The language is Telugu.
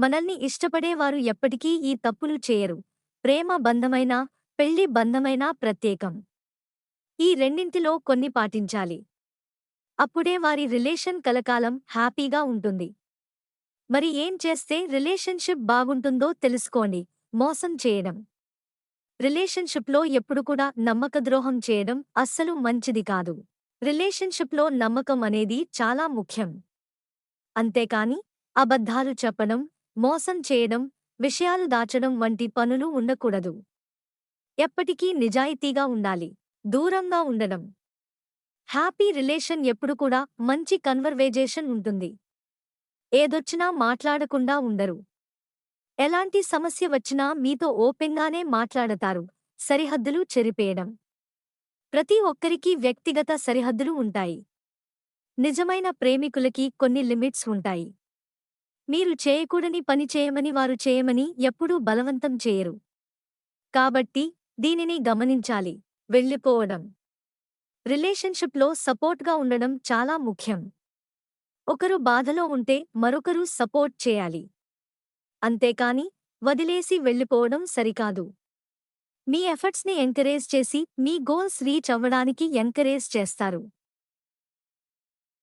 మనల్ని ఇష్టపడేవారు ఎప్పటికీ ఈ తప్పులు చేయరు. ప్రేమ బంధమైనా పెళ్ళి బంధమైనా ప్రత్యేకం. ఈ రెండింటిలో కొన్ని పాటించాలి. అప్పుడే వారి రిలేషన్ కలకాలం హ్యాపీగా ఉంటుంది. మరి ఏం చేస్తే రిలేషన్షిప్ బాగుంటుందో తెలుసుకోండి. మోసం చేయడం. రిలేషన్షిప్లో ఎప్పుడు కూడా నమ్మకద్రోహం చేయడం అస్సలు మంచిది కాదు. రిలేషన్షిప్లో నమ్మకం అనేది చాలా ముఖ్యం. అంతేకాని అబద్ధాలు చెప్పడం మోసం చేయడం విషయాలు దాచడం వంటి పనులు ఉండకూడదు. ఎప్పటికీ నిజాయితీగా ఉండాలి దూరంగా ఉండడం. హ్యాపీ రిలేషన్ ఎప్పుడు కూడా మంచి కన్వర్వేజేషన్ ఉంటుంది. ఏదొచ్చినా మాట్లాడకుండా ఉండరు. ఎలాంటి సమస్య వచ్చినా మీతో ఓపెన్గానే మాట్లాడతారు సరిహద్దులు చెరిపేయడం. ప్రతి ఒక్కరికీ వ్యక్తిగత సరిహద్దులు ఉంటాయి. నిజమైన ప్రేమికులకి కొన్ని లిమిట్స్ ఉంటాయి. మీరు చేయకూడని పని చేయమని వారు చేయమని ఎప్పుడూ బలవంతం చేయరు. కాబట్టి దీనిని గమనించాలి. వెళ్ళిపోవడం. రిలేషన్షిప్లో సపోర్ట్గా ఉండడం చాలా ముఖ్యం. ఒకరు బాధలో ఉంటే మరొకరు సపోర్ట్ చేయాలి. అంతేకాని వదిలేసి వెళ్ళిపోవడం సరికాదు. మీ ఎఫర్ట్స్ని ఎంకరేజ్ చేసి మీ గోల్స్ రీచ్ అవ్వడానికి ఎంకరేజ్ చేస్తారు.